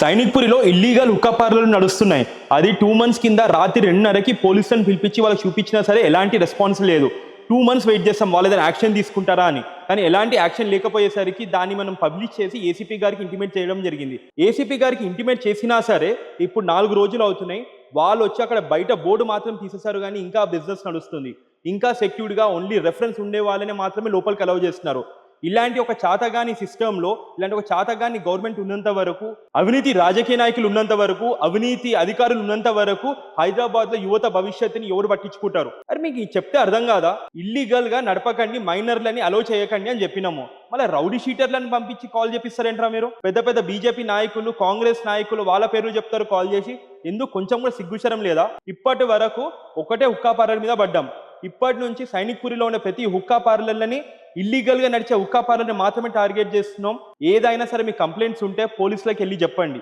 సైనిక్పురిలో illegal hookah పార్లర్లు నడుస్తున్నాయి. అది టూ మంత్స్ కింద రాత్రి రెండున్నరకి పోలీసులను పిలిపించి వాళ్ళకి చూపించినా సరే ఎలాంటి రెస్పాన్స్ లేదు. టూ మంత్స్ వెయిట్ చేస్తాం వాళ్ళు ఏదైనా యాక్షన్ తీసుకుంటారా అని. కానీ ఎలాంటి యాక్షన్ లేకపోయేసరికి దాన్ని మనం పబ్లిష్ చేసి ఏసీపీ గారికి ఇంటిమేట్ చేయడం జరిగింది. ఏసీపీ గారికి ఇంటిమేట్ చేసినా సరే ఇప్పుడు నాలుగు రోజులు అవుతున్నాయి. వాళ్ళు వచ్చి అక్కడ బయట బోర్డు మాత్రం తీసేశారు కానీ ఇంకా బిజినెస్ నడుస్తుంది. ఇంకా సెక్యూర్డ్గా ఓన్లీ రెఫరెన్స్ ఉండే వాళ్ళనే మాత్రమే లోపలికి అలౌ చేస్తున్నారు. ఇలాంటి ఒక చాతగాని సిస్టంలో ఇలాంటి ఒక చాతగాని గవర్నమెంట్ ఉన్నంత వరకు అవినీతి రాజకీయ నాయకులు ఉన్నంత వరకు అవినీతి అధికారులు ఉన్నంత వరకు హైదరాబాద్లో యువత భవిష్యత్తుని ఎవరు పట్టించుకుంటారు? అరే మీకు చెప్తే అర్థం కాదా? ఇల్లీగల్గా నడపకండి మైనర్లని అలో చేయకండి అని చెప్పినాము. మళ్ళీ రౌడీ షీటర్లను పంపించి కాల్ చేపిస్తారేంట్రా మీరు? పెద్ద పెద్ద బీజేపీ నాయకులు కాంగ్రెస్ నాయకులు వాళ్ళ పేర్లు చెప్తారు కాల్ చేసి. ఎందుకు? కొంచెం కూడా సిగ్గుచరం లేదా? ఇప్పటి వరకు ఒకటే హుక్కా పార్లర్ మీద పడ్డాం. ఇప్పటి నుంచి సైనిక్పురిలో ఉన్న ప్రతి హుక్కా పార్లర్లని ఇల్లీగల్గా నడిచే ఉక్కాపార్లని మాత్రమే టార్గెట్ చేస్తున్నాం. ఏదైనా సరే మీ కంప్లైంట్స్ ఉంటే పోలీసులకు వెళ్ళి చెప్పండి.